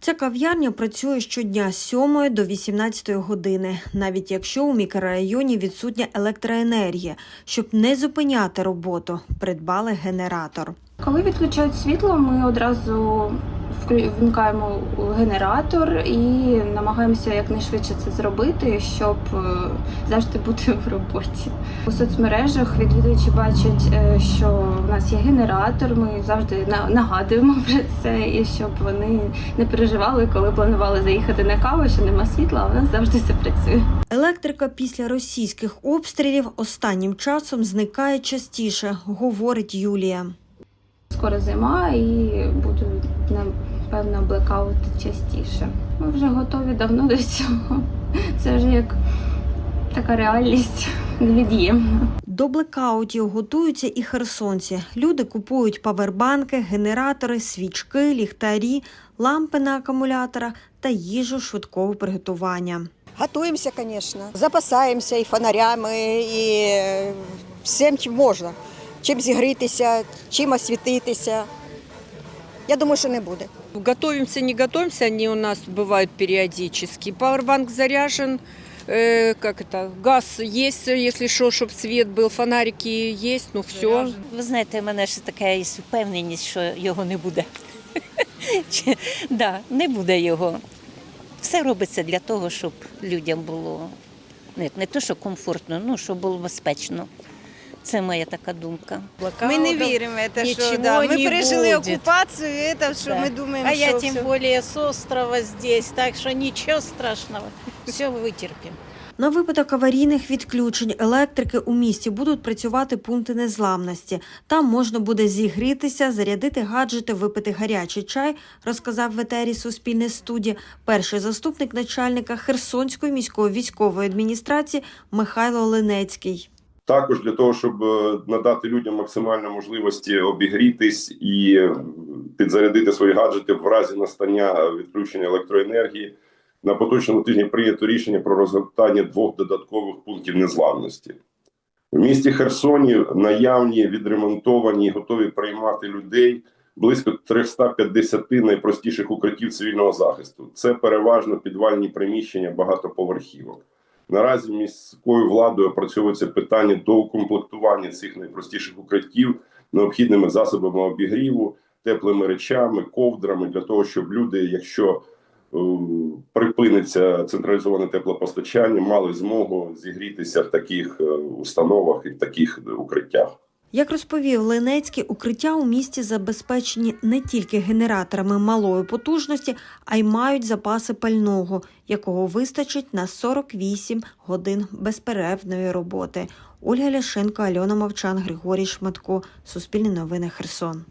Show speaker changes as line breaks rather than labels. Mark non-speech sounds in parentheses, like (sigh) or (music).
Ця кав'ярня працює щодня з 7 до 18 години, навіть якщо у мікрорайоні відсутня електроенергія. Щоб не зупиняти роботу, придбали генератор.
Коли відключають світло, ми одразу вмикаємо генератор і намагаємося якнайшвидше це зробити, щоб е, завжди бути в роботі. У соцмережах відвідувачі бачать, е, що в нас є генератор. Ми завжди на- нагадуємо (laughs) про це, і щоб вони не переживали, коли планували заїхати на каву, що нема світла, а у нас завжди все працює.
Електрика після російських обстрілів останнім часом зникає частіше, говорить Юлія.
Скоро зима і будуть напевно блекаути частіше. Ми вже готові давно до цього. Це вже як така реальність невід'ємна.
До блекаутів готуються і херсонці. Люди купують павербанки, генератори, свічки, ліхтарі, лампи на акумуляторах та їжу швидкого приготування.
Готуємося, звісно. Запасаємося і фонарями, і е, всім, чим можна. Чим зігрітися, чим освітитися. Я думаю, що не буде.
Готовимся, не готовимся, они у нас бывают периодически. Пауэрбанк заряжен, э, как это, газ есть, если что, чтобы свет был, фонарики есть, ну все.
Ви знаєте, в мене ж така є впевненість, що його не буде. (laughs) Чи- да, не буде його. Все робиться для того, щоб людям було не, не то, що комфортно, ну щоб було безпечно. Це моя така думка.
Мы не верим в это,
ничего
что да, мы
не
пережили
будет.
оккупацию, и это что
Да.
мы думаем,
А я
что
тем
всё-
более с острова здесь, так что ничего страшного. Все вытерпим.
На випадок аварійних відключень електрики у місті будуть працювати пункти незламності. Там можна буде зігрітися, зарядити гаджети, випити гарячий чай, розказав в етері Суспільне студія перший заступник начальника Херсонської міської військової адміністрації Михайло Ленецький.
Також для того, щоб е, надати людям максимально можливості обігрітись і е, підзарядити свої гаджети в разі настання відключення електроенергії. На поточному тижні прийнято рішення про розгортання двох додаткових пунктів незламності. В місті Херсоні наявні, відремонтовані, і готові приймати людей близько 350 найпростіших укриттів цивільного захисту. Це переважно підвальні приміщення багатоповерхівок. Наразі міською владою опрацьовується питання доукомплектування цих найпростіших укриттів необхідними засобами обігріву, теплими речами, ковдрами для того, щоб люди, якщо е, припиниться централізоване теплопостачання, мали змогу зігрітися в таких е, установах і в таких укриттях.
Як розповів Ленецький, укриття у місті забезпечені не тільки генераторами малої потужності, а й мають запаси пального, якого вистачить на 48 годин безперервної роботи. Ольга Ляшенко, Альона Мовчан, Григорій Шматко. Суспільне новини Херсон.